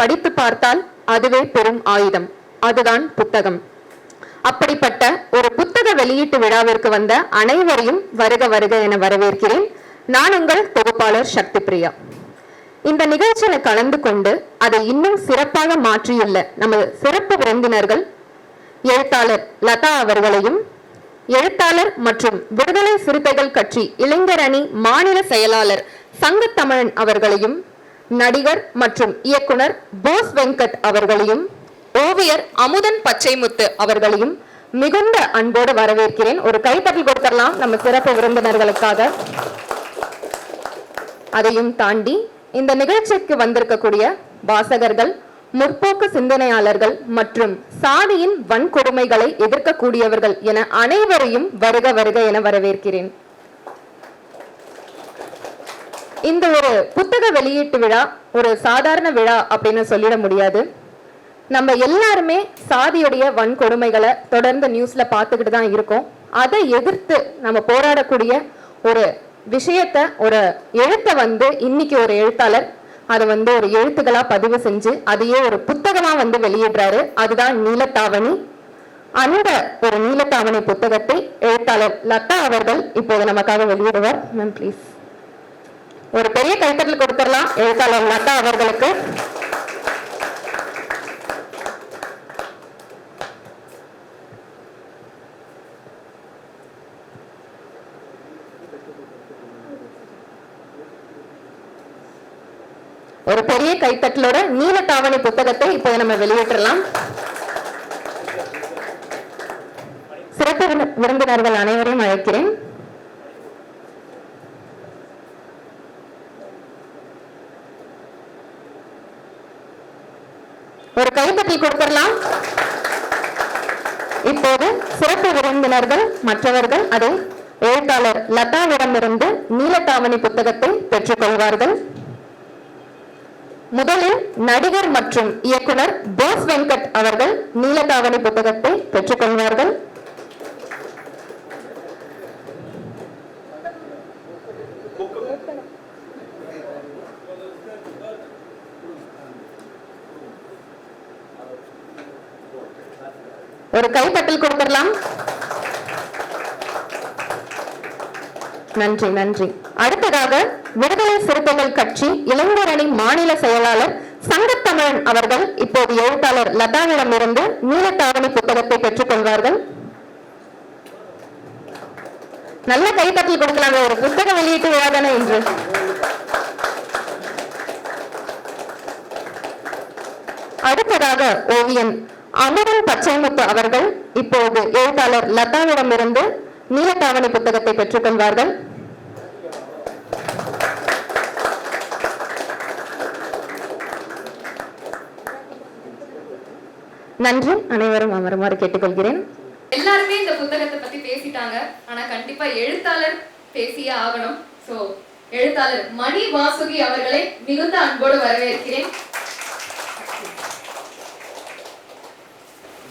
படித்து பார்த்தால் அதுவே பெரும் ஆயுதம். அதுதான் புத்தகம். அப்படிப்பட்ட ஒரு புத்தக வெளியீட்டு விழாவிற்கு வந்த அனைவரையும் வருக வருக என வரவேற்கிறேன். நான் உங்கள் தொகுப்பாளர் சக்தி பிரியா இந்த நிகழ்ச்சியில கலந்து கொண்டு அதை இன்னும் சிறப்பாக மாற்றியுள்ள நமது சிறப்பு விருந்தினர்கள் எழுத்தாளர் லதா அவர்களையும் எழுத்தாளர் மற்றும் விடுதலை சிறுத்தைகள் கட்சி இளைஞர் அணி மாநில செயலாளர் சங்கத்தமிழன் அவர்களையும் நடிகர் மற்றும் இயக்குனர் போஸ் வெங்கட் அவர்களையும் ஓவியர் அமுதன் பச்சைமுத்து அவர்களையும் மிகுந்த அன்போடு வரவேற்கிறேன். ஒரு கைத்தட்டல் கொடுத்துடலாம் நம்ம சிறப்பு விருந்தினர்களுக்காக. அதையும் தாண்டி இந்த நிகழ்ச்சிக்கு வந்திருக்கக்கூடிய வாசகர்கள் முற்போக்கு சிந்தனையாளர்கள் மற்றும் சாதியின் வன்கொடுமைகளை எதிர்க்கக்கூடியவர்கள் என அனைவரையும் வருக வருக என வரவேற்கிறேன். இந்த ஒரு புத்தக வெளியீட்டு விழா ஒரு சாதாரண விழா அப்படின்னு சொல்லிட முடியாது. நம்ம எல்லாருமே சாதியுடைய வன்கொடுமைகளை தொடர்ந்து நியூஸ்ல பார்த்துக்கிட்டு தான் இருக்கோம். அதை எதிர்த்து நம்ம போராடக்கூடிய ஒரு விஷயத்த ஒரு எழுத்தை வந்து இன்னைக்கு ஒரு எழுத்தாளர் அதை வந்து ஒரு எழுத்துக்களா பதிவு செஞ்சு அதையே ஒரு புத்தகமா வந்து வெளியிடுறாரு. அதுதான் நீலத்தாவணி. அந்த ஒரு நீலத்தாவணி புத்தகத்தை எழுத்தாளர் லதா அவர்கள் இப்போது நமக்காக வெளியிடுவார். மேம் ப்ளீஸ் ஒரு பெரிய கைத்தட்டல் கொடுத்துடலாம். எழுத்தாளர் நட்டா அவர்களுக்கு. ஒரு பெரிய கைத்தட்டலோட நீலத்தாவணி புத்தகத்தை இப்போ நம்ம வெளியிடலாம் சிறப்பு விருந்தினர்கள் அனைவரையும் அழைக்கிறேன். ஒரு கொடுத்துடலாம். இப்போது சிறப்பு விருந்தினர்கள் மற்றவர்கள் அதை எழுத்தாளர் லதாவிடமிருந்து நீலத்தாவணி புத்தகத்தை பெற்றுக்கொள்வார்கள். முதலில் நடிகர் மற்றும் இயக்குனர் போஸ் வெங்கட் அவர்கள் நீலதாவணி புத்தகத்தை பெற்றுக்கொள்வார்கள். ஒரு கைப்பட்டல் கொடுத்துடலாம். நன்றி நன்றி. அடுத்ததாக விடுதலை சிறுத்தைகள் கட்சி இளைஞர் அணி மாநில செயலாளர் சங்கத்தமிழன் அவர்கள் இப்போது எழுத்தாளர் லதாவிடம் இருந்து நீலத்தாவணி புத்தகத்தை பெற்றுக் கொள்வார்கள். நல்ல கைத்தட்டல் கொடுக்கலாங்க ஒரு புத்தக வெளியீட்டு விழா தானே இன்று. அடுத்ததாக ஓவியன் அமுதன் பச்சைமுத்து அவர்கள் இப்போது எழுத்தாளர் லதாவிடமிருந்து நீலத்தாவணி புத்தகத்தை பெற்றுக்கொள்வார்கள் நன்றி. அனைவரும் அமருமாறு கேட்டுக்கொள்கிறேன். எல்லாருமே இந்த புத்தகத்தை பத்தி பேசிட்டாங்க. ஆனா கண்டிப்பா எழுத்தாளர் பேசியே ஆகணும். சோ எழுத்தாளர் மணி வாசுகி அவர்களை மிகுந்த அன்போடு வரவேற்கிறேன்.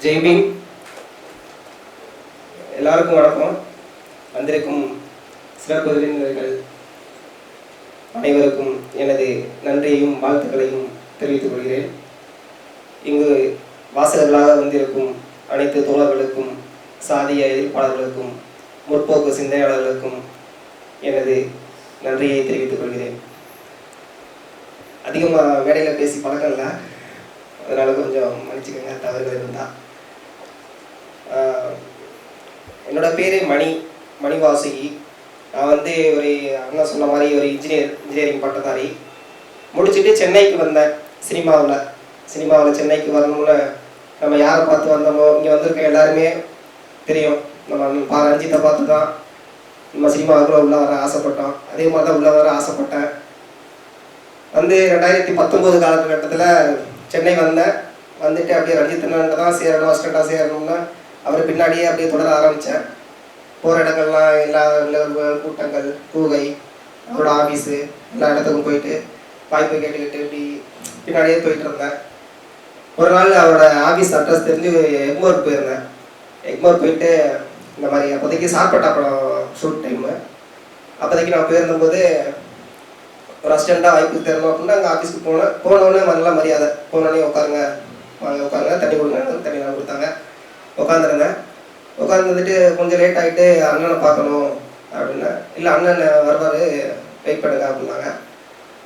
ஜெய்பீம். எல்லாருக்கும் வணக்கம். வந்திருக்கும் சிறப்பு விருந்தினர்கள் அனைவருக்கும் எனது நன்றியையும் வாழ்த்துக்களையும் தெரிவித்துக் கொள்கிறேன். இங்கு வாசகர்களாக வந்திருக்கும் அனைத்து தோழர்களுக்கும் சாதிய எதிர்ப்பாளர்களுக்கும் முற்போக்கு சிந்தனையாளர்களுக்கும் எனது நன்றியை தெரிவித்துக் கொள்கிறேன். அதிகமாக வேலையில் பேசி பழக்கம் இல்லை. அதனால் கொஞ்சம் மன்னிச்சுக்கோங்க தவறுகள் இருந்தால் என்னோடய பேர் மணி மணிவாசகி. நான் வந்து ஒரு அண்ணா சொன்ன மாதிரி ஒரு இன்ஜினியர் இன்ஜினியரிங் பட்டதாரி. முடிச்சுட்டு சென்னைக்கு வந்தேன் சினிமாவில். சினிமாவில் சென்னைக்கு வரணும்னு நம்ம யாரை பார்த்து வந்தோமோ இங்கே வந்திருக்க எல்லாருமே தெரியும். நம்ம பா ரஞ்சித்தை பார்த்து தான் நம்ம சினிமாவுக்குள்ள உள்ளே வர ஆசைப்பட்டோம். அதே மாதிரி தான் உள்ளே வர ஆசைப்பட்டேன். வந்து ரெண்டாயிரத்தி பத்தொம்போது காலகட்டத்தில் சென்னை வந்தேன். வந்துட்டு அப்படியே ரஞ்சித் அண்ணன்ட்ட தான் சேரணும் அசிஸ்டண்ட்டாக சேரணும்னு அவர் பின்னாடியே அப்படியே தொடர ஆரம்பித்தேன் போகிற இடங்கள்லாம் எல்லா கூட்டங்கள் கூகை அவரோட ஆஃபீஸு எல்லா இடத்துக்கும் போயிட்டு வாய்ப்பு கேட்டுக்கிட்டு இப்படி பின்னாடியே போயிட்டு இருந்தேன் ஒரு நாள் அவரோட ஆஃபீஸ் அட்ரஸ் தெரிஞ்சு எக்மோர் போயிருந்தேன் எக்மோர் போயிட்டு இந்த மாதிரி அப்போதைக்கு சார்பட்டா படம் ஷூட் டைமு அப்போதைக்கு நான் போயிருந்தபோது ஒரு அசிஸ்டண்ட்டாக வாய்ப்பு தரணும் அப்படின்னா அங்கே ஆஃபீஸ்க்கு போனேன் போனோடனே நல்ல மரியாதை. போனோடனே உட்காருங்க வாங்க உட்காருங்க தண்ணி கொடுங்க தண்ணி கொடுத்தாங்க. உட்காந்துருங்க உட்காந்து உட்காந்துட்டு கொஞ்சம் லேட் ஆகிட்டு அண்ணனை பார்க்கணும் அப்படின்னா இல்லை அண்ணன் வருவார் வெயிட் பண்ணுங்க அப்படின்னாங்க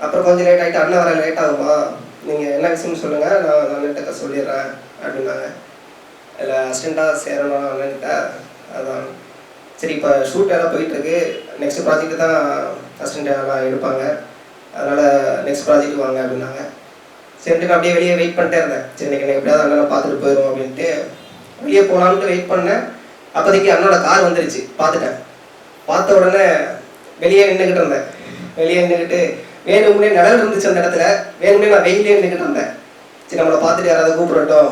அப்புறம் கொஞ்சம் லேட் ஆகிட்டு அண்ணன் வர லேட் ஆகுமா? நீங்கள் என்ன விஷயம்னு சொல்லுங்கள் நான் அண்ணன்கிட்ட சொல்லிடுறேன் அப்படின்னாங்க இல்லை அசிஸ்டண்ட்டாக சேரணும் அண்ணன்கிட்ட அதான். சரி இப்போ ஷூட் எல்லாம் போயிட்டுருக்கு. நெக்ஸ்ட் ப்ராஜெக்ட் தான் அசிஸ்டண்ட் எல்லாம் எடுப்பாங்க. அதனால் நெக்ஸ்ட் ப்ராஜெக்ட் வாங்க அப்படின்னாங்க சரிட்டு நான் அப்படியே வெளியே வெயிட் பண்ணிட்டே இருந்தேன். சரி இன்னைக்கு எப்படியாவது அண்ணனை பார்த்துட்டு போயிடும் அப்படின்ட்டு வெளியே போகலான்ட்டு வெயிட் பண்ணேன். அப்போதைக்கு அண்ணோட கார் வந்துருச்சு. பார்த்துட்டேன். பார்த்த உடனே வெளியே நின்றுக்கிட்டு இருந்தேன். வெளியே நின்றுக்கிட்டு வேணும்னே நிழல் இருந்துச்சு அந்த இடத்துல. வேணும்னே நான் வெயிலே நின்றுக்கிட்டு இருந்தேன். சரி நம்மளை பார்த்துட்டு யாராவது கூப்பிடட்டும்.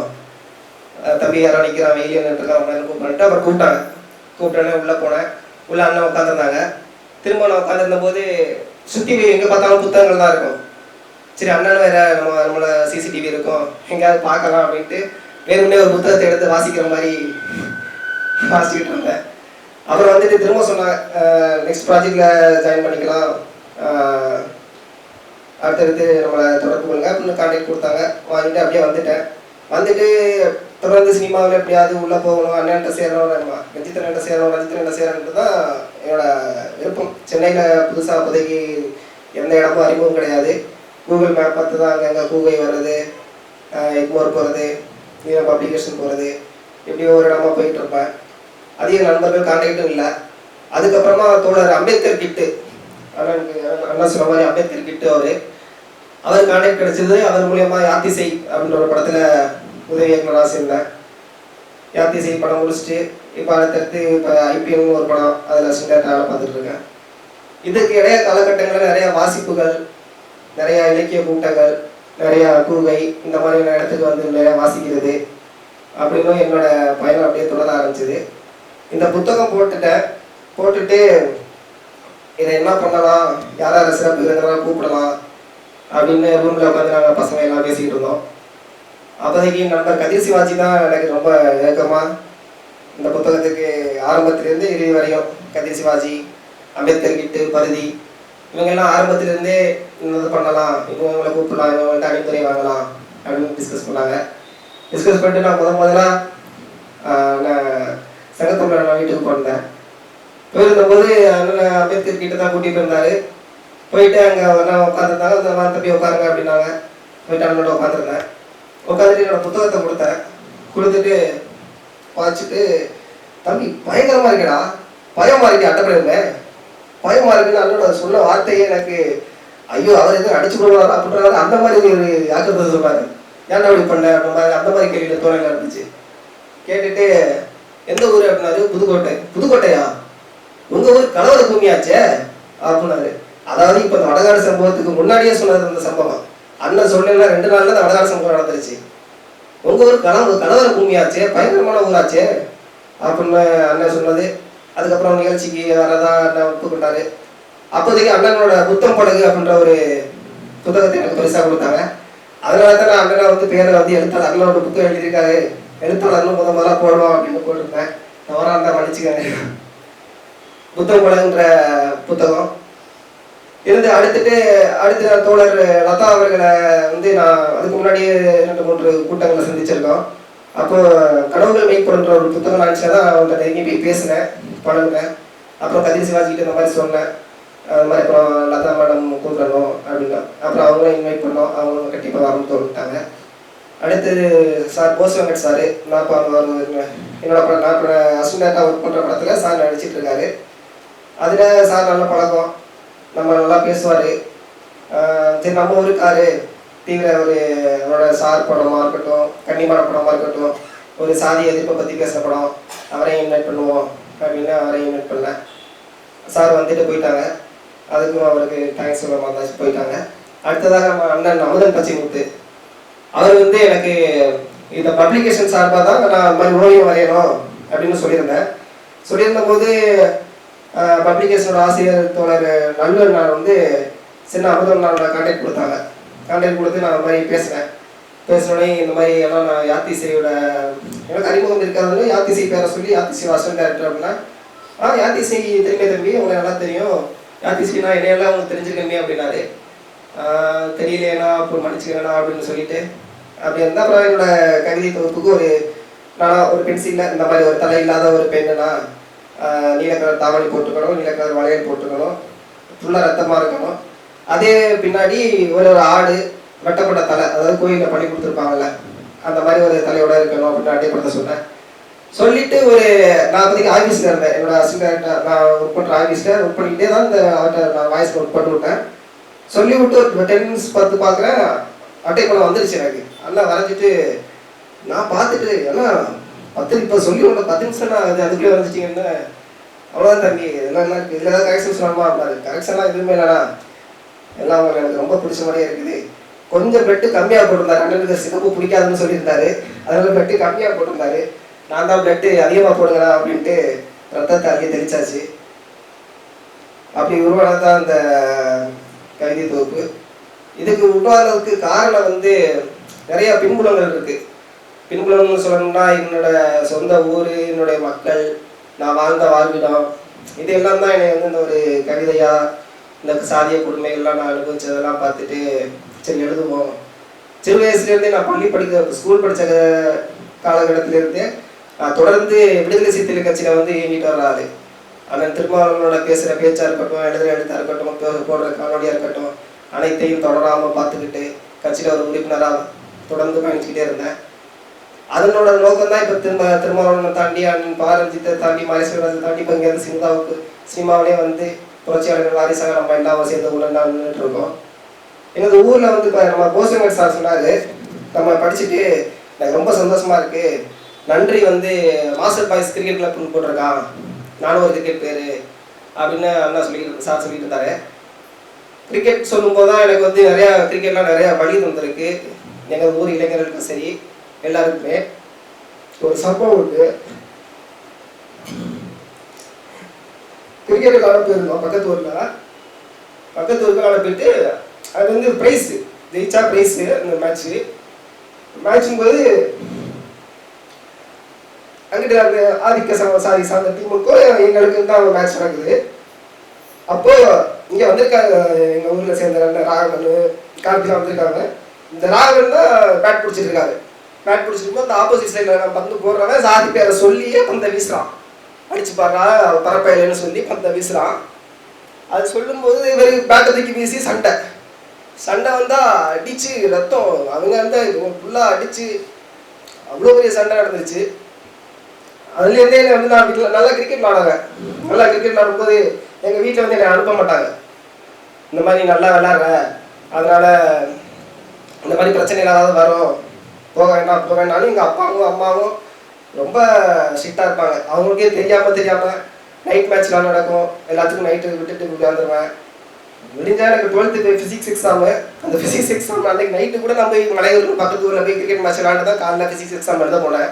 தம்பி யாரோ நிற்கிறான் வெயிலே நின்றுருக்கான் அப்படின்னு கூப்பிட்டு அப்புறம் கூப்பிட்டாங்க. கூப்பிட்டோன்னே உள்ளே போனேன். உள்ள அண்ணன் உட்காந்துருந்தாங்க திரும்ப நான் உட்காந்துருந்த போது சுற்றி எங்கே பார்த்தாலும் புத்தகங்கள் தான் இருக்கும். சரி அண்ணன் வேற நம்ம நம்மள சிசிடிவி இருக்கும். எங்கேயாவது பார்க்கலாம் அப்படின்ட்டு வேணும்னே ஒரு புத்தகத்தை எடுத்து வாசிக்கிற மாதிரி வாசிக்கிட்டு இருந்தேன். அப்புறம் வந்துட்டு திரும்ப சொன்னாங்க நெக்ஸ்ட் ப்ராஜெக்டில் ஜாயின் பண்ணிக்கலாம். அடுத்தடுத்து நம்மளை தொடர்பு கொள்ளுங்க. அப்படின்னு கான்டாக்ட் கொடுத்தாங்க. வாங்கிட்டு அப்படியே வந்துட்டேன். வந்துட்டு தொடர்ந்து சினிமாவில் எப்படியாவது உள்ளே போகணும். அண்ணன்ட்ட சேரணும் நம்ம ரஞ்சித் அண்ணன்ட்ட சேரணும் ரஞ்சித் அண்ணன் சேரணுன்றது தான் என்னோட விருப்பம். சென்னையில் புதுசாக அப்போதைக்கு எந்த இடமும் அறிமுகம் கிடையாது. கூகுள் மேப் பார்த்து தான் அங்கங்கே கூகை வர்றது எக்மோர் போகிறது நீரம் பப்ளிகேஷன் போகிறது இப்படி ஒரு இடமா போயிட்டு இருப்பேன் அதிக நண்பர்கள் கான்டாக்டும் இல்லை. அதுக்கப்புறமா தோழர் அம்பேத்கர் கிட்டு அண்ணனுக்கு அண்ணா சொன்ன மாதிரி அம்பேத்கர் கிட்டு அவர். அவர் கான்டாக்ட் கிடைச்சது அவர் மூலயமா யாத்திசை அப்படின்ற ஒரு படத்தில் உதவி இயக்குனராக சேர்ந்தேன். யாத்திசை படம் முடிச்சுட்டு இப்போ அடுத்தடுத்து இப்போ ஐபிஎம் ஒரு படம் அதில் சிண்டேட்டாக பார்த்துட்டு இருக்கேன். இதுக்கு இடையே காலகட்டங்களில் நிறைய வாசிப்புகள் நிறைய இலக்கிய கூட்டங்கள் நிறைய கூகை இந்த மாதிரியான இடத்துக்கு வந்து நிறைய வாசிக்கிறது. அப்படின்னும் என்னோட பயணம் அப்படியே தொடர ஆரம்பிச்சது. இந்த புத்தகம் போட்டுட்டேன். போட்டுட்டு இதை என்ன பண்ணலாம்? யார் யார் சிறப்பு விருந்தினராக கூப்பிடலாம்? அப்படின்னு ரூமில் உட்காந்து நாங்கள் பசங்க எல்லாம் பேசிக்கிட்டு இருந்தோம். அப்போதைக்கு நண்பர் கதிர் சிவாஜி தான் எனக்கு ரொம்ப நெருக்கமாக இந்த புத்தகத்துக்கு ஆரம்பத்திலேருந்து இறுதி வரையும். கதிர் சிவாஜி அம்பேத்கர் கிட்டு பருதி இவங்கெல்லாம் ஆரம்பத்திலேருந்தே இது பண்ணலாம். இவங்க இவங்களை கூப்பிடலாம் இவங்க வந்து அணிந்துரை வாங்கலாம் அப்படின்னு டிஸ்கஸ் பண்ணாங்க. டிஸ்கஸ் பண்ணிட்டு நான் முத முதலாக நான் சங்கத்தமிழர் நான் வீட்டுக்கு போயிருந்தேன். போயிருந்தபோது அண்ணன் அம்பேத்கர் கிட்ட தான் கூட்டிகிட்டு இருந்தார் போயிட்டு அங்கே நான் உட்காந்துருந்தாங்க அந்த மாதிரி தம்பி உட்காருங்க அப்படின்னாங்க. போயிட்டு அண்ணனோட உட்காந்துருந்தேன் உட்காந்துட்டு என்னோட புத்தகத்தை கொடுத்தேன். கொடுத்துட்டு வாசிச்சுட்டு தம்பி பயங்கரமாக இருக்கேடா. பயமா இருக்கே அட்டப்படையுமே. பயமா இருக்குன்னு அண்ணனோட சொன்ன வார்த்தையே எனக்கு ஐயோ அவர் எதுவும் அடிச்சு கொள்வாரா அப்படின்ற அந்த மாதிரி ஒரு ஆக்கத்தை சொன்னாரு ஏன்டா அப்படி பண்ண? அப்படின்ற மாதிரி அந்த மாதிரி கேள்வியில தோணையில இருந்துச்சு. கேட்டுட்டு எந்த ஊர்? அப்படின்னாரு புதுக்கோட்டை. புதுக்கோட்டையா? உங்க ஊர் கலவர பூமியாச்சே? அப்படின்னாரு. அதாவது இப்ப இந்த வடகாடு சம்பவத்துக்கு முன்னாடியே சொன்னது அந்த சம்பவம். அண்ணன் சொல்லல ரெண்டு நாள்ல இந்த வடகாடு சம்பவம் நடந்துருச்சு. உங்க ஊர் கணவர் கலவர பூமியாச்சே? பயங்கரமான ஊராச்சே? அப்படின்னு அண்ணன் சொன்னது. அதுக்கப்புறம் நிகழ்ச்சிக்கு வரதா அண்ணன் ஒப்புக்கொண்டாரு? அப்போதைக்கு அண்ணனோட புத்தம் படகு அப்படின்ற ஒரு புத்தகத்தை எனக்கு பெருசாக கொடுத்தாங்க. அதனால தான் நான் அண்ணனை வந்து பேரை வந்து எழுத்தாளர் அண்ணனோட புத்தகம் எழுதியிருக்காரு. எழுத்தாளர்னு முத முதல்ல போடுவோம் அப்படின்னு போட்டிருப்பேன் தவறாக இருந்தால் மன்னிச்சுக்கங்க. புத்தம் படகுன்ற புத்தகம். இருந்து அடுத்துட்டு அடுத்து தோழர் லதா அவர்களை வந்து நான் அதுக்கு முன்னாடியே ரெண்டு மூன்று கூட்டங்களை சந்திச்சிருக்கோம். அப்போ கடவுள்கள் மெய்ப்படுன்ற ஒரு புத்தகம் நினச்சா தான் அவங்க நெருங்கி போய் பேசினேன் பழகுனேன். அப்புறம் கதிர் சிவாஜிக்கிட்ட இந்த மாதிரி சொன்னேன். அது மாதிரி அப்புறம் லதா மேடம் கூப்பிடணும் அப்படின்னா. அப்புறம் அவங்களும் இன்வைட் பண்ணோம். அவங்களும் கண்டிப்பாக வரணும்னு தோட்டாங்க அடுத்தது சார் போஸ் வெங்கட் சார் நான் இப்போ அவங்க என்னோட படம் நான் இப்போ அசிஸ்டண்ட்டாக ஒர்க் பண்ணுற படத்தில் சார் நடிச்சிட்டு இருக்காரு. அதில் சார் நல்ல பழக்கம். நம்ம நல்லா பேசுவார். சரி நம்ம ஊருக்காரு தீவிர ஒரு அவரோட சார் படமாக இருக்கட்டும் கன்னிமான படமாக இருக்கட்டும் ஒரு சாதி எதிர்ப்பை பற்றி பேசுகிற படம் அவரையும் இன்வைட் பண்ணுவோம் அப்படின்னு அவரையும் இன்வைட் பண்ணேன். சார் வந்துட்டு போயிட்டாங்க. அதுக்கும் அவருக்கு தேங்க்ஸ் சொல்ல மாதிரி போயிட்டாங்க. அடுத்ததாக நம்ம அண்ணன் அமுதன் பச்சைமுத்து. அவர் வந்து எனக்கு இந்த பப்ளிகேஷன் சார்பாக தான் நான் இந்த மாதிரி ஓவியம் வரையணும் அப்படின்னு சொல்லியிருந்தேன். சொல்லியிருந்த போது பப்ளிகேஷனோட ஆசிரியர் தோழர் நல்லூர் நான் வந்து சின்ன அமுதன் நான் கான்டாக்ட் கொடுத்தாங்க. கான்டாக்ட் கொடுத்து நான் அந்த மாதிரி பேசுகிறேன் பேசினோடனே இந்த மாதிரி எல்லாம் நான் யாத்திசையோட எனக்கு அறிமுகம் இருக்காதுன்னு யாத்திசை பேரை சொல்லி யாத்திசை வாசன் டேரக்டர் அப்படின்னா ஆ யாத்திசை தெரியுமே தம்பி உங்களுக்கு நல்லா தெரியும். யாத்திசைனா என்னையெல்லாம் உங்களுக்கு தெரிஞ்சிருக்கமே அப்படின்னாரு. தெரியலையேண்ணா அப்புறம் மன்னிச்சுக்கிறேண்ணா அப்படின்னு சொல்லிட்டு அப்படி இருந்தால் அப்புறம் என்னோட கவிதை தொகுப்புக்கு ஒரு நான் ஒரு பென்சிலில் இந்த மாதிரி ஒரு தலை இல்லாத ஒரு பெண்ணுனா நீல கலர் தாவணி போட்டுக்கணும் நீல கலர் வளையல் போட்டுக்கணும் ஃபுல்லாக ரத்தமாக இருக்கணும். அதே பின்னாடி ஒரு ஒரு ஆடு வெட்டப்பட்ட தலை அதாவது கோயிலில் பண்ணி கொடுத்துருப்பாங்கல்ல. அந்த மாதிரி ஒரு தலையோட இருக்கணும் அப்படின்னு அட்டைப்படுத்த சொன்னேன். சொல்லிட்டு ஒரு நான் அப்போதைக்கு ஆஃபீஸில் இருந்தேன். என்னோட அசிஸ்டன்ட் நான் ஒர்க் பண்ணுற ஆஃபீஸில் ஒர்க் பண்ணிக்கிட்டே தான் இந்த அவர்கிட்ட நான் வாய்ஸ் ஒர்க் பண்ணி விட்டேன். சொல்லி விட்டு ஒரு டென் மினிட்ஸ் பார்த்து பார்க்குறேன். அட்டை படம் வந்துருச்சு எனக்கு. நல்லா வரைஞ்சிட்டு நான் பார்த்துட்டு ஏன்னா பத்து இப்போ சொல்லி விட்ட பத்து நிமிஷம் நான் அது அதுக்குள்ளே வரைஞ்சிட்டிங்கன்னு அவ்வளோதான் தம்பி. இதெல்லாம் இதில் ஏதாவது கரெக்ஷன் சொல்லணுமா அப்படின்னாரு. கரெக்ஷன்லாம் எதுவுமே இல்லைண்ணா எல்லாம் எனக்கு ரொம்ப பிடிச்ச மாதிரியே இருக்குது. கொஞ்சம் பெட்டு கம்மியாக போட்டிருந்தாரு. அண்ணனுக்கு சிகப்பு பிடிக்காதுன்னு சொல்லியிருந்தாரு. அதனால பெட்டு கம்மியாக போட்டிருந்தாரு. நான் தான் பெட்டு அதிகமாக போடுங்கடா அப்படின்ட்டு ரத்தத்தை அறிய தெளிச்சாச்சு. அப்படி உருவானது தான் அந்த கவிதை தொகுப்பு. இதுக்கு உருவானதுக்கு காரணம் வந்து நிறைய பின்புலங்கள் இருக்கு. பின்புலம்னு சொல்லணும்னா என்னோட சொந்த ஊர் என்னுடைய மக்கள் நான் வாழ்ந்த வாழ்விடம் இது எல்லாம் தான் என்னை வந்து இந்த ஒரு கவிதையாக இந்த சாதிய கொடுமைகள்லாம் நான் அனுபவிச்சதெல்லாம் பார்த்துட்டு சரி எழுதுவோம். சிறு வயசுலேருந்தே நான் பள்ளி படிக்க ஸ்கூல் படித்த காலகட்டத்திலேருந்தே நான் தொடர்ந்து விடுதலை சிறுத்தைகள் கட்சியில் வந்து இயங்கிட்டு வர ஆளு. அண்ணன் திருமாவளவனோட பேசுகிற பேச்சாக இருக்கட்டும் எழுதுகிற எழுத்தாக இருக்கட்டும் போடுற காணொலியாக இருக்கட்டும் அனைத்தையும் தொடராமல் பார்த்துக்கிட்டு கட்சியில் ஒரு உறுப்பினராக தொடர்ந்து பயணிச்சுக்கிட்டே இருந்தேன். அதனோட நோக்கம் தான் இப்போ திரும்ப திருமாவளவனை தாண்டி அண்ணன் பாரஞ்சித்தை தாண்டி மாரேஸ்வரத்தை தாண்டி இப்போ இங்கேருந்து சினிமாவுக்கு சினிமாவிலே வந்து புரட்சியாளர்கள் வாரிசாக நம்ம எல்லாம் சேர்ந்து உள்ள நின்றுட்டு இருக்கோம். எங்கள் ஊரில் வந்து இப்போ நம்ம கோசங்கர் சார் சொன்னார் நம்ம படிச்சுட்டு எனக்கு ரொம்ப சந்தோஷமா இருக்கு. நன்றி வந்து மாஸ்டர் பாய்ஸ் கிரிக்கெட் கிளப்னு போட்டிருக்கான். நானும் ஒரு கிரிக்கெட் பேர் அப்படின்னு அண்ணா சொல்லிட்டு சார் சொல்லிட்டு இருந்தாரு. கிரிக்கெட் சொல்லும்போது தான் எனக்கு வந்து நிறையா கிரிக்கெட்லாம் நிறையா வழி தந்திருக்கு. எங்கள் ஊர் இளைஞர்களுக்கும் சரி எல்லாருக்குமே. ஒரு சம்பவம் உண்டு. கிரிக்கெட் விளாட போயிருந்தோம் பக்கத்து ஊரில். பக்கத்து ஊருக்கு விளாட போயிட்டு அது வந்து ப்ரைஸு ஜெயிச்சா ப்ரைஸு அந்த மேட்ச்சு மேட்சும் போது அங்கிட்டு அந்த ஆதிக்க சம சாதி சார்ந்த டீமுக்கும் எங்களுக்கு தான் மேட்ச் நடக்குது. அப்போ இங்கே வந்திருக்காங்க எங்கள் ஊரில் சேர்ந்த அண்ணன் ராகவன் கார்த்திகா வந்திருக்காங்க. இந்த ராகவன் தான் பேட் பிடிச்சிருக்காரு பேட் பிடிச்சிருக்கும் அந்த ஆப்போசிட் சைடில் பந்து போடுறவன் சாதி பேரை சொல்லியே பந்தை வீசுறான். அடிச்சு பாடுறா பரப்பையிலன்னு சொல்லி பந்த வீசுறான். அது சொல்லும்போது இவர் பேட்டை தூக்கி வீசி சண்டை. சண்டை வந்தா அடிச்சு ரத்தம் அவங்க இருந்தால் ஃபுல்லாக அடிச்சு அவ்வளோ பெரிய சண்டை நடந்துச்சு அதுலேருந்தே என்னை வந்து நான் வீட்டில் நல்லா கிரிக்கெட் விளாடுவேன். நல்லா கிரிக்கெட் விளாடும்போது எங்கள் வீட்டில் வந்து என்னை அனுப்ப மாட்டாங்க. இந்த மாதிரி நல்லா விளாட்ற அதனால இந்த மாதிரி பிரச்சனை ஏதாவது வரும் போக வேண்டாம் போக வேண்டாம்னு எங்கள் அப்பாவும் அம்மாவும் ரொம்ப ஸ்ட்ரிக்டாக இருப்பாங்க. அவங்களுக்கே தெரியாமல் தெரியாமல் நைட் மேட்ச்லாம் நடக்கும். எல்லாத்துக்கும் நைட்டு விட்டுட்டு உட்காந்துருவேன் முடிஞ்சால் எனக்கு டுவெல்த்து ஃபிசிக்ஸ் எக்ஸாமு அந்த ஃபிசிக்ஸ் எக்ஸாம் அன்றைக்கு நைட்டு கூட நான் போய் மலையூர் பக்கத்து ஊரில் போய் கிரிக்கெட் மேட்ச் விளாண்டு தான் காலைல ஃபிசிக்ஸ் எக்ஸாம் எழுத போனேன்.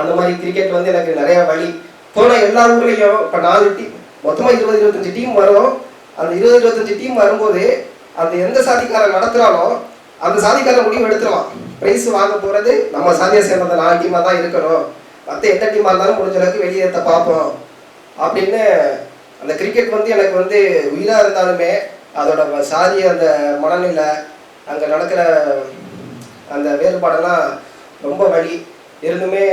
அந்த மாதிரி கிரிக்கெட் வந்து எனக்கு நிறைய வழி. போன எல்லா ஊர்லேயும் இப்போ நாலு டீம் மொத்தமாக இருபது இருபத்தஞ்சு டீம் வரும். அந்த இருபது இருபத்தஞ்சு டீம் வரும்போது அந்த எந்த சாதிக்காரன் நடத்துகிறாலோ அந்த சாதிக்காரன் முடிவு எடுத்துருவான். ப்ரைஸ் வாங்க போகிறது நம்ம சாதியை சேர்ந்த நாலு டீமாக தான் இருக்கணும். மற்ற எந்த டீமாக இருந்தாலும் முடிஞ்ச அளவுக்கு வெளியேற்ற பார்ப்போம். அப்படின்னு அந்த கிரிக்கெட் வந்து எனக்கு வந்து உயிராக இருந்தாலுமே அதோட ம- சாதிய அந்த மனநிலை அங்கே நடக்கிற அந்த வேறுபாடெல்லாம் ரொம்ப வழி இருந்துமே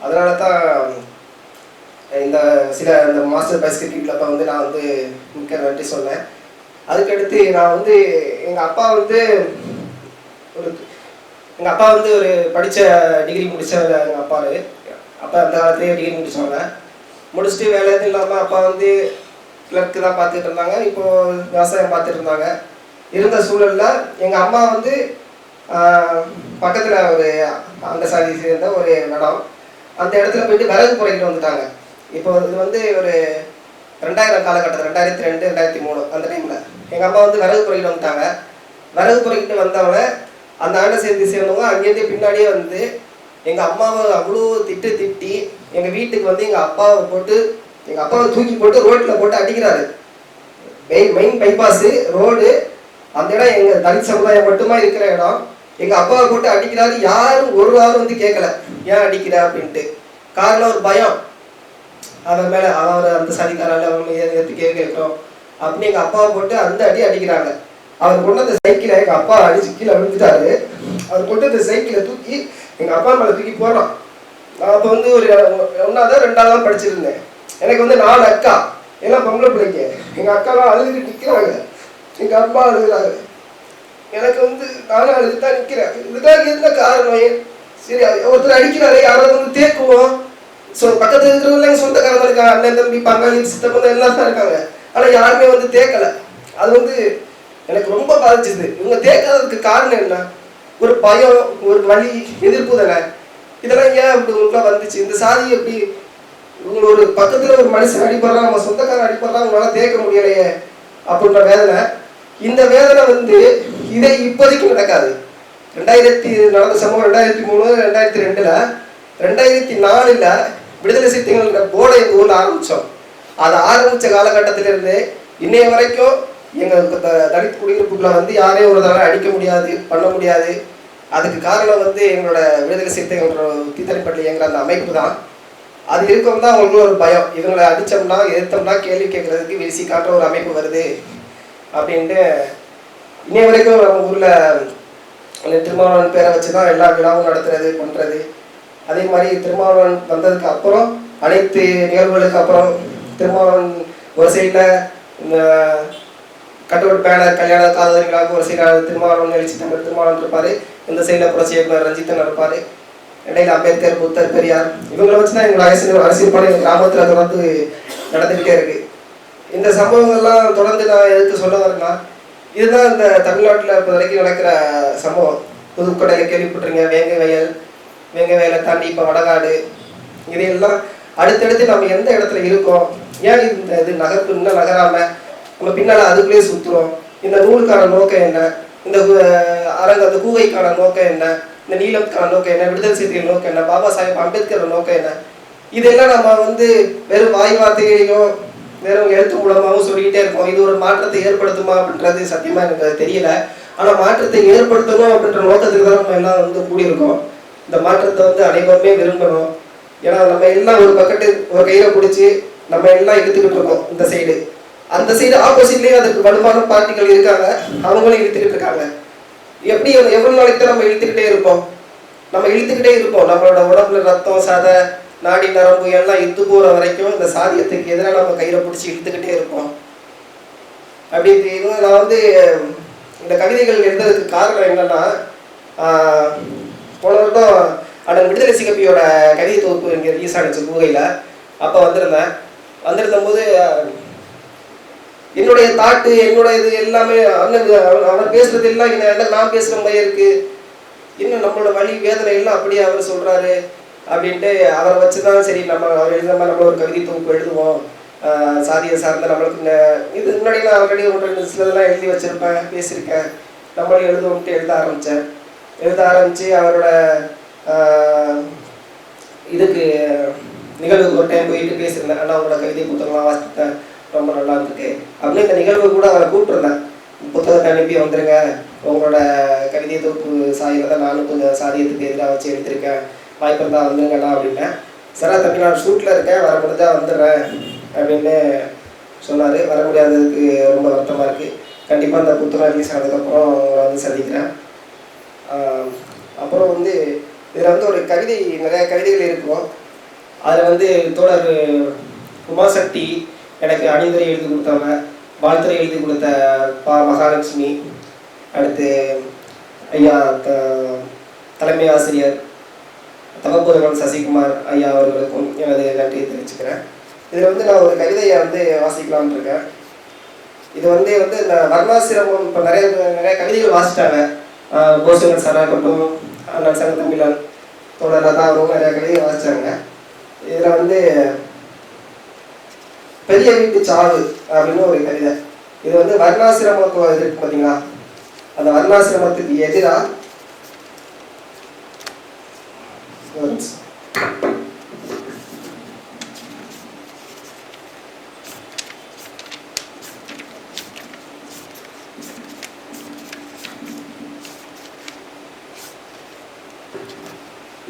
அதனால தான் இந்த சில இந்த மாஸ்டர் பேஸ் கிரிக்கெட் கிளப்பை வந்து நான் வந்து மிக்க நன்றி சொன்னேன் அதுக்கடுத்து நான் வந்து எங்கள் அப்பா வந்து ஒரு எங்கள் அப்பா வந்து ஒரு படித்த டிகிரி முடித்தவர் எங்கள் அப்பா அப்பா அந்த காலத்துலேயே டிகிரி முடிச்சவங்க முடிச்சுட்டு வேலை எதுவும் இல்லாமல் அப்பா வந்து கிளர்க்கு தான் பார்த்துட்டு இருந்தாங்க. இப்போது விவசாயம் பார்த்துட்டு இருந்தாங்க. இருந்த சூழலில் எங்கள் அம்மா வந்து பக்கத்தில் ஒரு அந்த சாதி சேர்ந்த ஒரு இடம். அந்த இடத்துல போயிட்டு விறகு குறைக்கிட்டு வந்துட்டாங்க. இப்போ இது வந்து ஒரு ரெண்டாயிரம் காலகட்டத்தில் ரெண்டாயிரத்தி ரெண்டு ரெண்டாயிரத்தி மூணு அந்த டைமில் எங்கள் அம்மா வந்து விறகு குறைக்கிட்டு வந்துட்டாங்க. விறகு குறைக்கிட்டு வந்தவங்க அந்த ஆண்டை சேர்ந்து சேர்ந்தவங்க அங்கேருந்தே பின்னாடியே வந்து எங்கள் அம்மாவை அவ்வளோ திட்டு திட்டி எங்கள் வீட்டுக்கு வந்து எங்கள் அப்பாவை போட்டு எங்கள் அப்பாவை தூக்கி போட்டு ரோட்டில் போட்டு அடிக்கிறாரு. மெயின் மெயின் பைபாஸு ரோடு அந்த இடம் எங்கள் தலித் சமுதாயம் மட்டுமா இருக்கிற இடம். எங்கள் அப்பாவை போட்டு அடிக்கிறாரு. யாரும் ஒரு ஆள் வந்து கேட்கல ஏன் அடிக்கிற? அப்படின்ட்டு. காரணம் ஒரு பயம். அவன் மேலே அவன் அந்த சதிக்காரால் அவன் ஏற்று கேட்கட்டும் அப்படின்னு எங்கள் அப்பாவை போட்டு அந்த அடி அடிக்கிறாங்க. அவர் கொண்டு வந்த சைக்கிளை எங்க அப்பா அடிச்சு கீழே விழுந்துட்டாரு. அவர் கொண்டு வந்த சைக்கிளை தூக்கி எங்க அப்பா மேல தூக்கி போடுறான். நான் அப்போ வந்து ஒரு ஒன்றாவது ரெண்டாவது படிச்சிருந்தேன். எனக்கு வந்து நாலு அக்கா எல்லாம் பொம்பளை பிள்ளைங்க. எங்க அக்காலாம் அழுதுட்டு நிக்கிறாங்க. எங்க அப்பா அழுகுறாங்க. எனக்கு வந்து நானும் அழுது தான் நிக்கிறேன். இதுக்காக என்ன காரணம்? ஏன்? சரி ஒருத்தர் அடிக்கிறாரு யாராவது வந்து தேக்குவோம். ஸோ பக்கத்துல இருக்கிறவங்க எங்க சொந்தக்காரங்க இருக்காங்க அண்ணன் தம்பி பங்காளி சித்தப்பன் எல்லாம் தான் இருக்காங்க. ஆனா யாருமே வந்து தேக்கல. அது வந்து எனக்கு ரொம்ப பாதிச்சுது. இவங்க தேக்கிறதுக்கு காரணம் என்ன? ஒரு பயம் ஒரு வழி எதிர்ப்பு தானே இதெல்லாம் ஏன் அப்படி உங்களுக்கு வந்துச்சு? இந்த சாதி எப்படி இவங்க ஒரு பக்கத்தில் ஒரு மனுஷன் அடிபடுறான் நம்ம சொந்தக்காரன் அடிபடுறான் உங்களால தேக்க முடியலையே அப்படின்ற வேதனை. இந்த வேதனை வந்து இதை இப்போதைக்கு நடக்காது. ரெண்டாயிரத்தி நடந்த சம்பவம் ரெண்டாயிரத்தி மூணு ரெண்டாயிரத்தி ரெண்டில் ரெண்டாயிரத்தி நாலில் விடுதலை சிறுத்தைகள்ன்ற போர்டை எங்க ஊரில் ஆரம்பித்தோம் அதை ஆரம்பித்த காலகட்டத்திலிருந்து இன்றைய இன்னைய வரைக்கும் எங்களுக்கு த- தலித் குடியிருப்புகளை வந்து யாரையும் ஒரு தடவை அடிக்க முடியாது பண்ண முடியாது. அதுக்கு காரணம் வந்து எங்களோட விடுதலை சிறுத்தைகள்ன்ற தீத்தனிப்பள்ளி இயங்குற அந்த அமைப்பு தான். அது இருக்கும் தான் அவங்களுக்கு ஒரு பயம். இவங்களை அடித்தோம்னா எதிர்த்தோம்னா கேள்வி கேட்கறதுக்கு வீசி காட்டுற ஒரு அமைப்பு வருது. அப்படின்ட்டு இன்னைய வரைக்கும் நம்ம ஊரில் அந்த திருமாவளவன் பேரை வச்சு தான் எல்லா விழாவும் நடத்துறது பண்ணுறது அதே மாதிரி திருமாவளவன் வந்ததுக்கு அப்புறம் அனைத்து நிகழ்வுகளுக்கு அப்புறம் திருமாவளவன் ஒரு சைடில் கட்டவுட் பேனர் கல்யாண காதல் ஒரு சில திருமாவளவன் நிகழ்ச்சி தமிழ் திருமாவளவன் இருப்பாரு. இந்த சைடில் புரட்சி இயக்குனர் ரஞ்சித்தன் இருப்பாரு. இடையில அம்பேத்கர் புத்தர் பெரியார் இவங்களை வச்சு தான் எங்களோட அரசியல் அரசியல் பணி எங்கள் கிராமத்தில் தொடர்ந்து நடந்துகிட்டே இருக்கு. இந்த சம்பவங்கள்லாம் தொடர்ந்து நான் எதுக்கு சொல்ல வரேன்னா இதுதான் இந்த தமிழ்நாட்டில் இப்போ வரைக்கும் நடக்கிற சம்பவம். புதுக்கடையில் கேள்விப்பட்டிருங்க வேங்க வயல் வேங்க வயலை தாண்டி இப்போ வடகாடு இதையெல்லாம் அடுத்தடுத்து நம்ம எந்த இடத்துல இருக்கோம்? ஏன் இந்த இது நகர்ப்பு இன்னும் நகராமல் நம்ம பின்னால் அதுக்குள்ளேயே சுற்றுறோம் இந்த நூலுக்கான நோக்கம் என்ன? இந்த அரங்க அந்த கூகைக்கான நோக்கம் என்ன? இந்த நீளத்துக்கான நோக்கம் என்ன? விடுதலை சிறுத்தைகள் நோக்கம் என்ன? பாபா சாஹேப் அம்பேத்கர் நோக்கம் என்ன? இதெல்லாம் நம்ம வந்து வெறும் வாய் வார்த்தைகளையும் வெறும் எழுத்து மூலமாகவும் சொல்லிக்கிட்டே இருக்கோம். இது ஒரு மாற்றத்தை ஏற்படுத்துமா அப்படின்றது சத்தியமா எனக்கு தெரியல. ஆனால் மாற்றத்தை ஏற்படுத்தணும் அப்படின்ற நோக்கத்துக்கு தான் நம்ம எல்லாம் வந்து கூடியிருக்கோம். இந்த மாற்றத்தை வந்து அனைவருமே விரும்பணும். ஏன்னா நம்ம எல்லாம் ஒரு பக்கெட்டு ஒரு கையில பிடிச்சி நம்ம எல்லாம் இழுத்துக்கிட்டு இருக்கோம் இந்த சைடு அந்த சைடு ஆப்போசிட்லேயும் அதுக்கு வலுவான பார்ட்டிகள் இருக்காங்க. அவங்களும் இழுத்துக்கிட்டு இருக்காங்க. எப்படி எவ்வளோ எவ்வளவு நாளைக்கு தான் நம்ம இழுத்துக்கிட்டே இருப்போம்? நம்ம இழுத்துக்கிட்டே இருப்போம். நம்மளோட உடம்புல ரத்தம் சதை நாடி நரம்பு எல்லாம் இத்து போற வரைக்கும் இந்த சாதியத்துக்கு எதிராக நம்ம கையில பிடிச்சி இழுத்துக்கிட்டே இருப்போம். அப்படி நான் வந்து இந்த கவிதைகள் எழுதுறதுக்கு காரணம் என்னன்னா போன வருடம் அண்ணன் விடுதலை சிகப்பியோட கவிதை தொகுப்பு இங்கே ரிலீஸ் கூகையில். அப்போ வந்திருந்தேன். வந்திருந்தபோது என்னுடைய தாட்டு என்னோட இது எல்லாமே அண்ணன் அவர் பேசுறது எல்லாம் என்ன நான் பேசுற மாதிரி இருக்கு. இன்னும் நம்மளோட வழி வேதனை எல்லாம் அப்படியே அவர் சொல்றாரு. அப்படின்ட்டு அவரை வச்சுதான் சரி நம்ம அவர் எழுதுற மாதிரி நம்மள ஒரு கவிதை தொகுப்பு எழுதுவோம். சாதியை சார்ந்த நம்மளுக்கு இந்த இது முன்னாடி நான் ஆல்ரெடி ஒன்று ரெண்டு சிலதெல்லாம் எழுதி வச்சிருப்பேன் பேசியிருக்கேன். நம்மளும் எழுதுவோம்ட்டு எழுத ஆரம்பித்தேன் எழுத ஆரம்பித்து அவரோட இதுக்கு நிகழ்வுக்கு ஒரு டைம் போயிட்டு பேசியிருந்தேன். ஆனால் அவரோட கவிதை புத்தகம்லாம் வாசித்தேன். ரொம்ப நல்லா இருந்திருக்கு அப்படின்னு இந்த நிகழ்வு கூட அவரை கூப்பிட்டுருந்தேன். புத்தகத்தை அனுப்பி வந்துருங்க. உங்களோட கவிதை தொகுப்பு சாயில தான் நானும் கொஞ்சம் சாதியத்துக்கு எதிராக வச்சு எடுத்திருக்கேன். வாய்ப்பு இருந்தால் வந்துருங்கண்ணா அப்படின்னேன். சரா தம்பி நான் ஷூட்டில் இருக்கேன். வர முடிஞ்சால் வந்துடுறேன். அப்படின்னு சொன்னார். வர முடியாததுக்கு ரொம்ப வருத்தமாக இருக்குது கண்டிப்பாக அந்த புத்தகம் ரிலீஸ் ஆனதுக்கப்புறம் உங்களை வந்து சந்திக்கிறேன். அப்புறம் வந்து இதில் வந்து ஒரு கவிதை நிறைய கவிதைகள் இருக்கும். அதில் வந்து தோழர் உமாசக்தி எனக்கு அணிந்துரை எழுதி கொடுத்தவங்க வாழ்த்துறை எழுதி கொடுத்த பா மகாலட்சுமி அடுத்து ஐயா த தலைமை ஆசிரியர் தவப்புதல்வன் சசிகுமார் ஐயா அவர்களுக்கும் எனது நன்றியை தெரிவிச்சுக்கிறேன். இதில் வந்து நான் ஒரு கவிதையை வந்து வாசிக்கலாம்னு இருக்கேன். இது வந்து வந்து இந்த வர்ணாசிரமம் இப்போ நிறைய நிறைய கவிதைகள் வாசிட்டாங்க கோசங்கன் சாராக இருக்கட்டும் அண்ணன் சங்க தமிழன் தோழர் லதா அவரும் நிறைய கவிதைகள் வாசிச்சாங்க. இதில் வந்து பெரிய வீட்டு சாவு அப்படின்னு ஒரு கவிதை இது வந்து வர்ணாசிரமம் இருக்கு பார்த்தீங்களா அந்த வர்ணாசிரமத்துக்கு எதிராக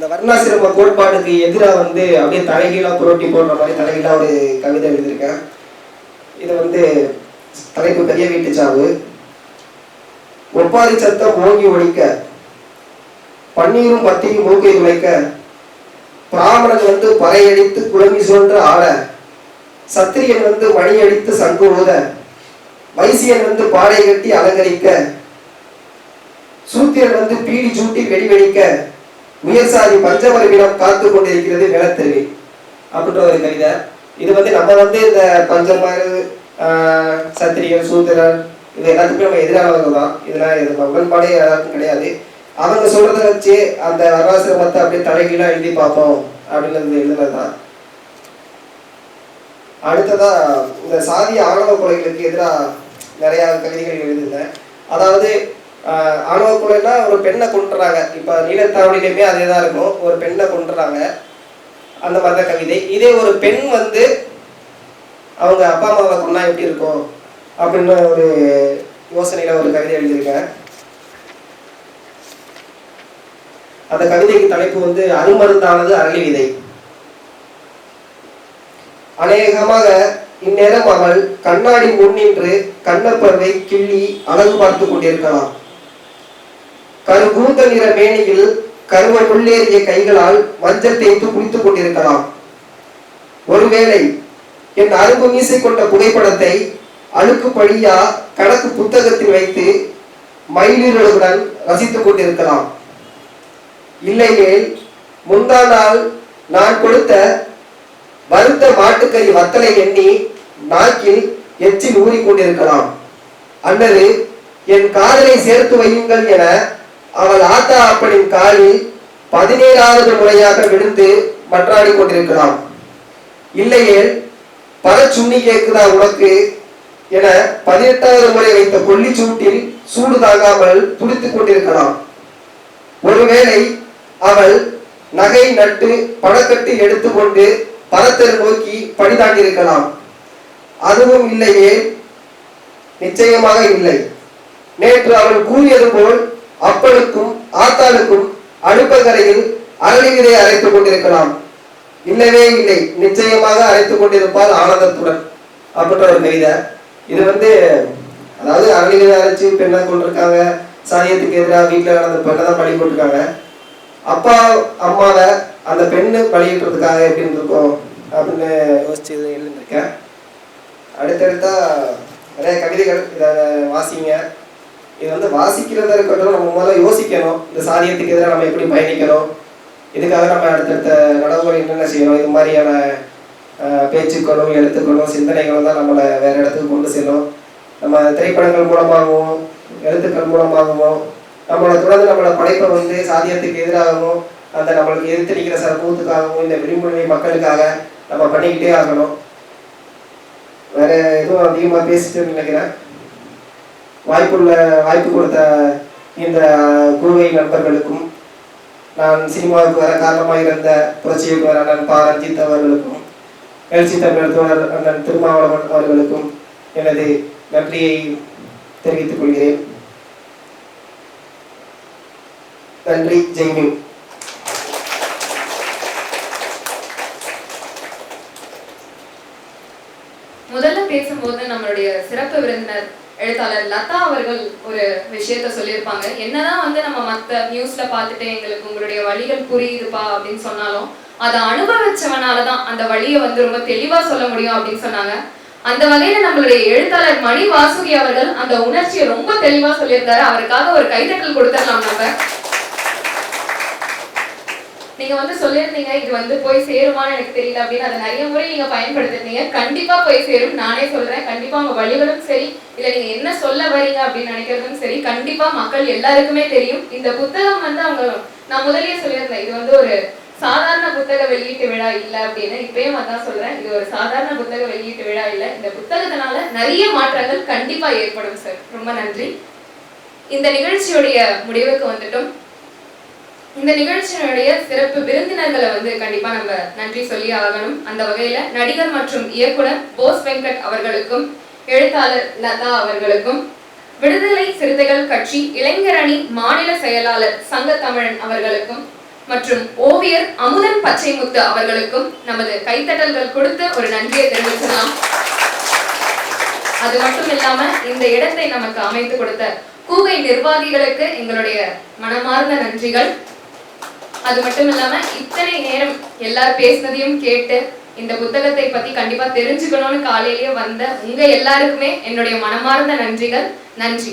இந்த வர்ணாசிரம கோட்பாட்டுக்கு எதிராக வந்து அப்படியே தலைகீழா புரோட்டி போடுற மாதிரி தலைகீழா ஒரு கவிதை எழுதியிருக்கேன். இது வந்து தலைப்பு பெரிய வீட்டு சாவு. ஒப்பாரி சத்தம் ஓங்கி ஒழிக்க பன்னீரும் பத்தியும் மூக்கை துளைக்க பிராமணன் வந்து பறையடித்து குழம்பி சுழன்று ஆட சத்திரியன் வந்து மணியடித்து சங்கு ஊத வைசியன் வந்து பாடை கட்டி அலங்கரிக்க சூத்திரன் வந்து பீடி சூட்டி வெடி வெடிக்க உயர்சாதி பஞ்சமரவிடம் காத்து கொண்டிருக்கிறது நிலத்தெருவி. அப்படின்ற ஒரு கவிதை. இது வந்து நம்ம வந்து இந்த பஞ்சமரு சத்திரியர் சூத்திரர் இது எல்லாத்துக்குமே நம்ம எதிரானவங்க தான். இதெல்லாம் இது உடன்பாடே யாருக்கும் கிடையாது. அவங்க சொல்றதை வச்சு அந்த வர்ணாசிரமத்தை அப்படியே தலைகீழாக எழுதி பார்ப்போம் அப்படின்னு எழுதுனதுதான் அடுத்ததா இந்த சாதி ஆணவ கொலைகளுக்கு எதிராக நிறையா கவிதைகள் எழுதியிருந்தேன். அதாவது ஆணவ கொலைன்னா ஒரு பெண்ணை கொண்டுறாங்க இப்போ நீலத்தாவணிலையுமே அதே தான் இருக்கும். ஒரு பெண்ணை கொண்டுறாங்க அந்த மாதிரி தான் கவிதை. இதே ஒரு பெண் வந்து அவங்க அப்பா அம்மாவை கொண்டா எப்படி இருக்கும்? அப்படின்னு ஒரு யோசனையில் ஒரு கவிதை எழுதியிருக்கேன். அந்த கவிதைக்கு தலைப்பு வந்து அருமருந்தானது அரளி விதை. அநேகமாக இந்நேரம் அவள் கண்ணாடி முன்னின்று கண்ணப்பறவை கிள்ளி அழகு பார்த்து கொண்டிருக்கலாம். கருகூந்த நிற மேனியில் கருவ உள்ளேறிய கைகளால் மஞ்சள் தேய்த்து குளித்துக் கொண்டிருக்கலாம். ஒருவேளை என் அரும்பு மீசை கொண்ட புகைப்படத்தை அழுக்கு பழியா கணக்கு புத்தகத்தில் வைத்து மயிலிறகுடன் ரசித்துக் கொண்டிருக்கலாம். இல்லையேல் முந்தா நாள் நான் கொடுத்த வறுத்த மாட்டுக்கறி வத்தலை எண்ணி நாக்கில் எச்சில் ஊறிக்கொண்டிருக்கலாம் அல்லது என் காதலை சேர்த்து வையுங்கள் என அவள் ஆத்தா அப்பனின் காலில் பதினேழாவது முறையாக விழுந்து மன்றாடி கொண்டிருக்கலாம் இல்லையே பல சுண்ணி கேட்குதா உனக்கு? என பதினெட்டாவது முறை வைத்த கொல்லி சூட்டில் சூடு தாங்காமல் துடித்துக் கொண்டிருக்கலாம் ஒருவேளை அவள் நகை நட்டு பணக்கட்டு எடுத்துக்கொண்டு பரத்தர் நோக்கி பணிதாண்டியிருக்கலாம். அதுவும் இல்லையே நிச்சயமாக இல்லை. நேற்று அவள் கூறியது போல் அப்பனுக்கும் ஆத்தாளுக்கும் அடுப்பகரையில் அரளி விதை அரைத்துக் கொண்டிருக்கலாம். இல்லவே இல்லை. நிச்சயமாக அரைத்துக் கொண்டிருப்பார் ஆனந்தத்துடன். அப்படின்ற ஒரு கவிதை இது வந்து அதாவது அரளி அழைச்சி பெண்ணை கொண்டிருக்காங்க. சாயத்துக்கு எதிராக வீட்டில் நடந்த பெண்ணை தான் பழி போட்டிருக்காங்க. அப்பா அம்மாவை அந்த பெண்ணு பழியிட்டுறதுக்காக எப்படி இருந்திருக்கும்? அப்படின்னு யோசிச்சு எழுந்திருக்கேன் அடுத்தடுத்தா நிறைய கவிதைகள் இதை வாசிங்க. இது வந்து வாசிக்கிறதா இருக்கட்டும் நம்ம முதல்ல யோசிக்கணும். இந்த சாதியத்துக்கு எதிராக நம்ம எப்படி பயணிக்கணும்? இதுக்காக நம்ம அடுத்தடுத்த நடவடிக்கை என்னென்ன செய்யணும்? இது மாதிரியான பேச்சுக்களும் எழுத்துக்களும் சிந்தனைகளும் தான் நம்மளை வேற இடத்துக்கு கொண்டு செல்லும். நம்ம திரைப்படங்கள் மூலமாகவும் எழுத்துக்கள் மூலமாகவும் நம்மளை தொடர்ந்து நம்மளோட படைப்பை வந்து சாதியத்துக்கு எதிராகவும் அந்த நம்மளுக்கு எதிர்த்து நிற்கிற சமூகத்துக்காகவும் இந்த விழிப்புணர்வை மக்களுக்காக நம்ம பண்ணிக்கிட்டே ஆகணும். வேற எதுவும் அதிகமாக பேசிட்டு நினைக்கிறேன். வாய்ப்புள்ள வாய்ப்பு கொடுத்த இந்த குழுவை நண்பர்களுக்கும் நான் சினிமாவுக்கு வர காரணமாக இருந்த புரட்சி வர அண்ணன் பா. ரஞ்சித் அவர்களுக்கும் எழுச்சி தமிழர் தோழர் அண்ணன் திருமாவளவன் அவர்களுக்கும் எனது நன்றியை தெரிவித்துக் கொள்கிறேன். நன்றி ஜெய்மீன் முதல்ல பேசும்போது நம்மளுடைய சிறப்பு விருந்தினர் எழுத்தாளர் லதா அவர்கள் ஒரு விஷயத்த சொல்லியிருப்பாங்க. என்னதான் வந்து நம்ம மற்ற நியூஸ்ல பார்த்துட்டு எங்களுக்கு உங்களுடைய வழிகள் புரியுதுப்பா அப்படின்னு சொன்னாலும் அதை அனுபவிச்சவனாலதான் அந்த வழியை வந்து ரொம்ப தெளிவா சொல்ல முடியும் அப்படின்னு சொன்னாங்க. அந்த வகையில நம்மளுடைய எழுத்தாளர் மணி வாசுகி அவர்கள் அந்த உணர்ச்சியை ரொம்ப தெளிவா சொல்லியிருந்தாரு அவருக்காக ஒரு கைதட்டல் கொடுத்துடலாம் நம்ம. நீங்க வந்து சொல்லியிருந்தீங்க இது வந்து போய் சேருமான்னு எனக்கு தெரியல அப்படின்னு. அதை நிறைய முறை நீங்க பயன்படுத்திருந்தீங்க. கண்டிப்பா போய் சேரும். நானே சொல்றேன். கண்டிப்பா உங்க வழிகளும் சரி. இல்ல நீங்க என்ன சொல்ல வரீங்க அப்படின்னு நினைக்கிறதும் சரி. கண்டிப்பா மக்கள் எல்லாருக்குமே தெரியும். இந்த புத்தகம் வந்து அவங்க நான் முதலியே சொல்லியிருந்தேன். இது வந்து ஒரு சாதாரண புத்தக வெளியீட்டு விழா இல்ல அப்படின்னு. இப்பயும் அதான் சொல்றேன். இது ஒரு சாதாரண புத்தக வெளியீட்டு விழா இல்ல. இந்த புத்தகத்தினால நிறைய மாற்றங்கள் கண்டிப்பா ஏற்படும் சார். ரொம்ப நன்றி. இந்த நிகழ்ச்சியுடைய முடிவுக்கு வந்துட்டோம். இந்த நிகழ்ச்சியினுடைய சிறப்பு விருந்தினர்களை வந்து கண்டிப்பா நம்ம நன்றி சொல்லி ஆகணும். அந்த வகையில நடிகர் மற்றும் இயக்குனர் போஸ் வெங்கட் அவர்களுக்கும் எழுத்தாளர் லதா அவர்களுக்கும் விடுதலை சிறுத்தைகள் கட்சி இளைஞர் அணி மாநில செயலாளர் சங்க தமிழன் அவர்களுக்கும் மற்றும் ஓவியர் அமுதன் பச்சைமுத்து அவர்களுக்கும் நமது கைத்தட்டல்கள் கொடுத்து ஒரு நன்றியை தெரிவிக்கலாம் அது மட்டும் இல்லாம இந்த இடத்தை நமக்கு அமைத்து கொடுத்த கூகை நிர்வாகிகளுக்கு எங்களுடைய மனமார்ந்த நன்றிகள். அது மட்டும் இல்லாம இத்தனை நேரம் எல்லாரும் பேசினதையும் கேட்டு இந்த புத்தகத்தை பத்தி கண்டிப்பா தெரிஞ்சுக்கணும்னு காலையிலேயே வந்த உங்க எல்லாருக்குமே என்னுடைய மனமார்ந்த நன்றிகள். நன்றி.